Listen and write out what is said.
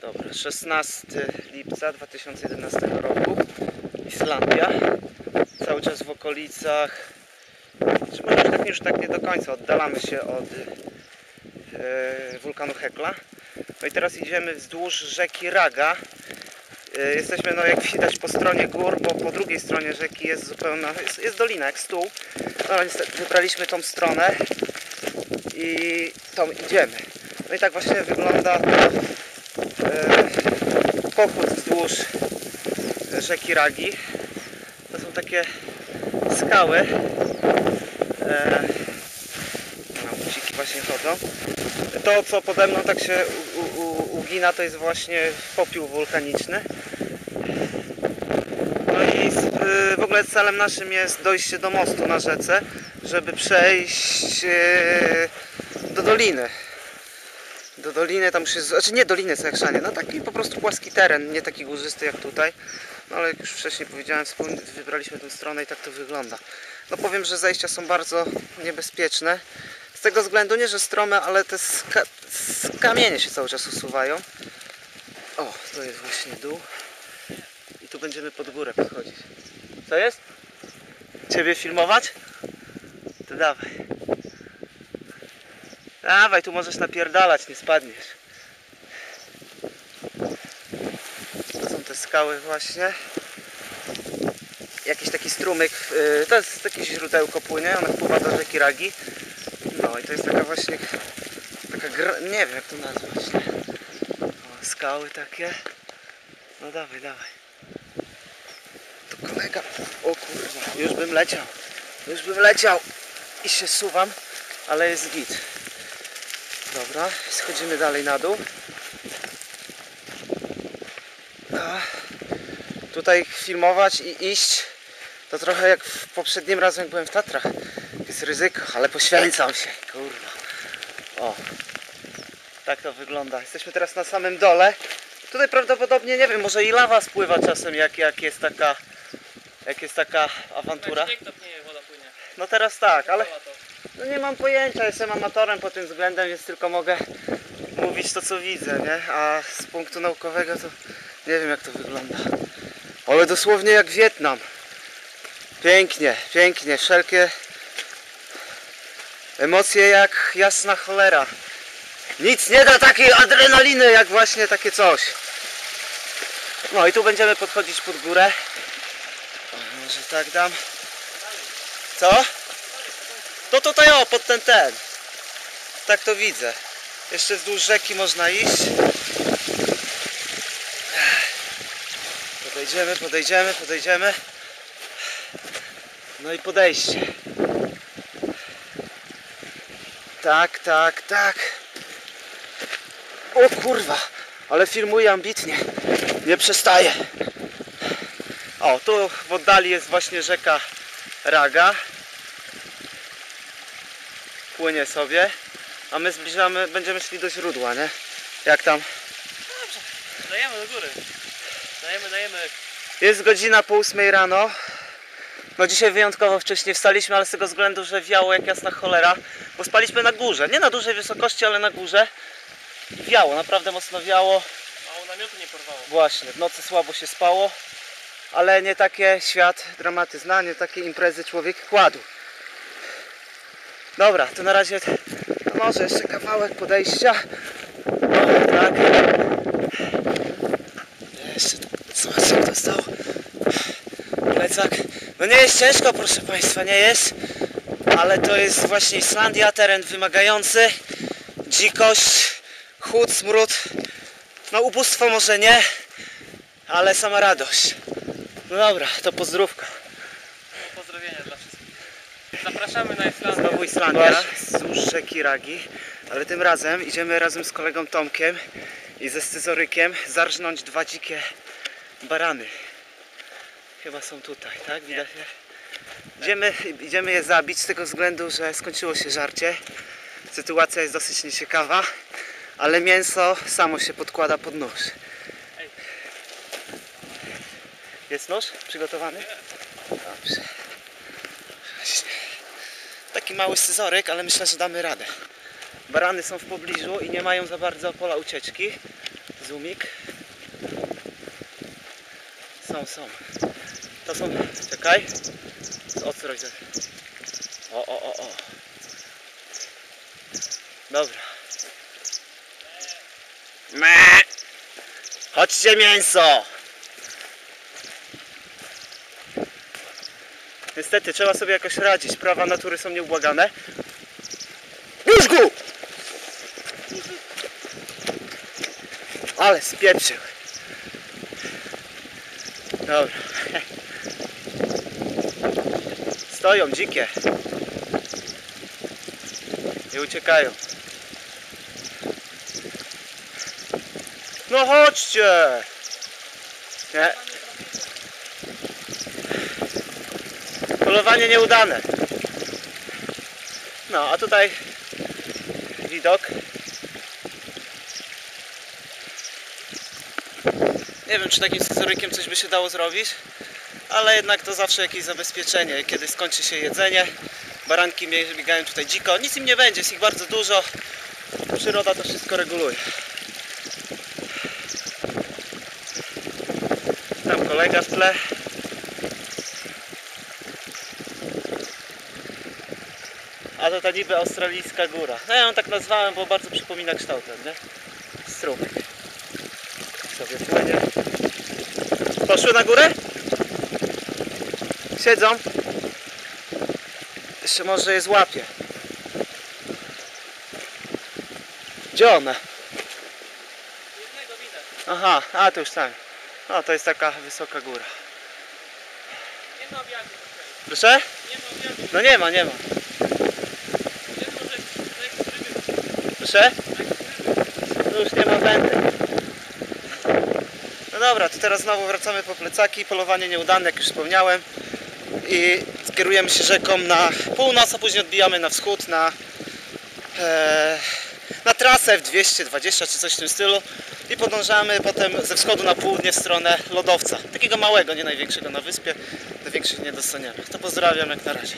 Dobra, 16 lipca 2011 roku. Islandia. Cały czas w okolicach. Czy może już tak, nie do końca oddalamy się od e, wulkanu Hekla. No i teraz idziemy wzdłuż rzeki Raga. E, Jesteśmy, no jak widać, po stronie gór, bo po drugiej stronie rzeki jest zupełna, jest, jest dolina, jak stół. No niestety wybraliśmy tą stronę i tą idziemy. No i tak właśnie wygląda e, pochód wzdłuż rzeki Ragi. To są takie skały. E, no, dziki właśnie chodzą. To, co pode mną tak się ugina, to jest właśnie popiół wulkaniczny. No i y, w ogóle celem naszym jest dojście do mostu na rzece, żeby przejść do doliny. Do doliny tam jest, znaczy nie doliny Cechrzanie, no taki po prostu płaski teren, nie taki górzysty jak tutaj. No ale jak już wcześniej powiedziałem, wspólnie wybraliśmy tę stronę i tak to wygląda. No powiem, że zejścia są bardzo niebezpieczne. Z tego względu nie, że strome, ale te ska kamienie się cały czas usuwają. O, to jest właśnie dół. I tu będziemy pod górę podchodzić. Co jest? Ciebie filmować? To dawaj. Dawaj, tu możesz napierdalać, nie spadniesz. To są te skały właśnie. Jakiś taki strumyk, yy, to jest takie źródełko płynie, ono wpływa do rzeki Ragi. No i to jest taka właśnie, taka gra, nie wiem jak to nazwać. O, skały takie. No dawaj, dawaj. To kolega, o kurwa, już bym leciał. Już bym leciał i się suwam, ale jest git. Dobra, schodzimy dalej na dół. A, tutaj filmować i iść to trochę jak w poprzednim razem jak byłem w Tatrach. Jest ryzyko, ale poświęcam się, kurwa. O, tak to wygląda. Jesteśmy teraz na samym dole. Tutaj prawdopodobnie, nie wiem, może i lawa spływa czasem, jak, jak jest taka jak jest taka awantura. Nie woda płynie. No teraz tak, ale. No nie mam pojęcia, jestem amatorem pod tym względem, więc tylko mogę mówić to co widzę, nie? A z punktu naukowego to nie wiem jak to wygląda. Ale dosłownie jak Wietnam. Pięknie, pięknie, wszelkie emocje jak jasna cholera. Nic nie da takiej adrenaliny jak właśnie takie coś. No i tu będziemy podchodzić pod górę. O, może tak dam. Co? No tutaj o, pod ten ten. Tak to widzę. Jeszcze wzdłuż rzeki można iść. Podejdziemy, podejdziemy, podejdziemy. No i podejście. Tak, tak, tak. O kurwa, ale filmuję ambitnie. Nie przestaję. O, tu w oddali jest właśnie rzeka Raga płynie sobie, a my zbliżamy, będziemy szli do źródła, nie? Jak tam? Dajemy do góry. Dajemy, dajemy. Jest godzina po 8 rano. No dzisiaj wyjątkowo wcześnie wstaliśmy, ale z tego względu, że wiało jak jasna cholera, bo spaliśmy na górze. Nie na dużej wysokości, ale na górze. Wiało, naprawdę mocno wiało. Mało namiotu nie porwało. Właśnie, w nocy słabo się spało, ale nie takie świat dramaty zna, nie takie imprezy człowiek kładł. Dobra, to na razie może jeszcze kawałek podejścia. Tak. Jeszcze zobaczcie jak to stało. Plecak. No nie jest ciężko, proszę Państwa, nie jest. Ale to jest właśnie Islandia, teren wymagający. Dzikość, chłód, smród. No ubóstwo może nie, ale sama radość. No dobra, to pozdrówka. Pozdrowienia. Zapraszamy na Islandię. Znowu Islandia, wzdłuż rzeki Ragi, ale tym razem idziemy razem z kolegą Tomkiem i ze scyzorykiem zarżnąć dwa dzikie barany. Chyba są tutaj, tak? Widać je? Idziemy, idziemy je zabić z tego względu, że skończyło się żarcie. Sytuacja jest dosyć nieciekawa, ale mięso samo się podkłada pod nóż. Jest nóż przygotowany? Dobrze. Właśnie. Taki mały scyzoryk, ale myślę, że damy radę. Barany są w pobliżu i nie mają za bardzo pola ucieczki. Zoomik. Są, są. To są. Czekaj. Odstroć. O, o, o, o. Dobra. Me. Chodźcie mięso! Niestety, trzeba sobie jakoś radzić. Prawa natury są nieubłagane. Już! Ale spieprzył. Dobra. Stoją dzikie. Nie uciekają. No chodźcie! Nie. Polowanie nieudane. No, a tutaj widok. Nie wiem, czy takim scyzorykiem coś by się dało zrobić, ale jednak to zawsze jakieś zabezpieczenie. Kiedy skończy się jedzenie, baranki biegają tutaj dziko, nic im nie będzie, jest ich bardzo dużo. Przyroda to wszystko reguluje. Tam kolega w tle. A to ta niby australijska góra. No ja ją tak nazwałem, bo bardzo przypomina kształtem, nie? Strumyk. Sobie płynie. Poszły na górę? Siedzą. Jeszcze może je złapię. Gdzie one? Jednego widać. Aha, a to już tam. No to jest taka wysoka góra. Nie ma obiadu. Proszę? Nie ma obiadu. No nie ma, nie ma. Nie może na ekstrymy. Proszę? Tu już nie ma wędy. No dobra, to teraz znowu wracamy po plecaki. Polowanie nieudane, jak już wspomniałem. I kierujemy się rzeką na północ, a później odbijamy na wschód na, e, na trasę w 220 czy coś w tym stylu. I podążamy potem ze wschodu na południe w stronę lodowca. Takiego małego, nie największego na wyspie. Do większych nie dostaniemy. To pozdrawiam jak na razie.